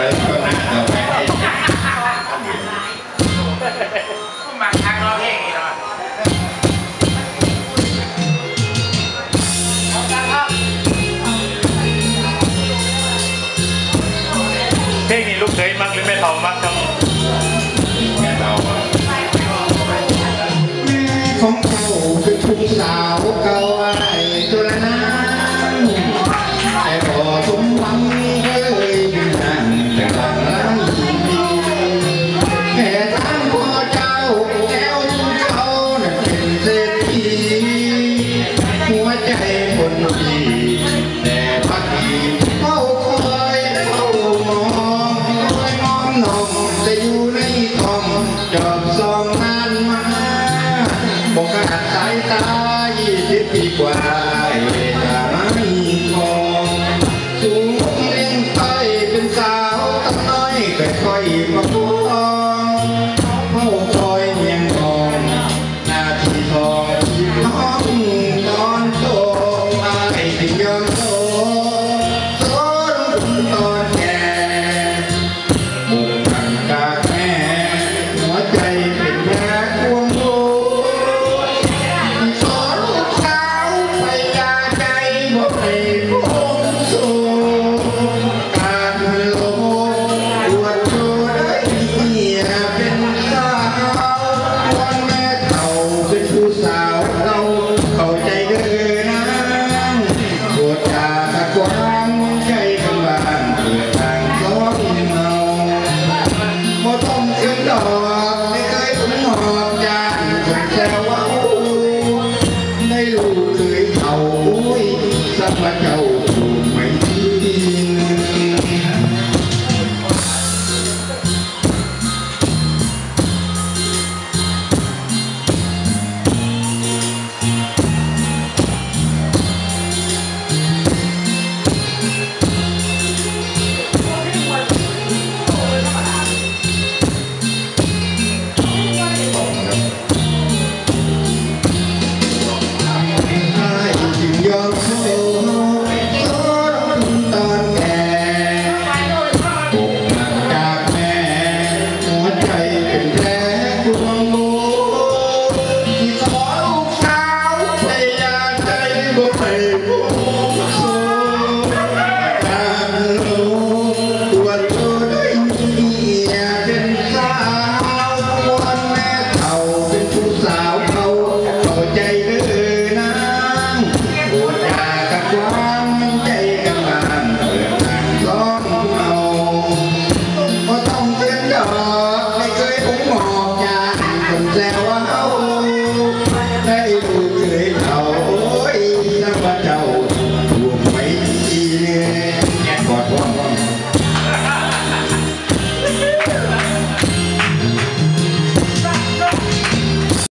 เท่าจเนี่เนาเพลงนี้ลูกเคยมักหรือไม่เท่ามักครับแม่ของ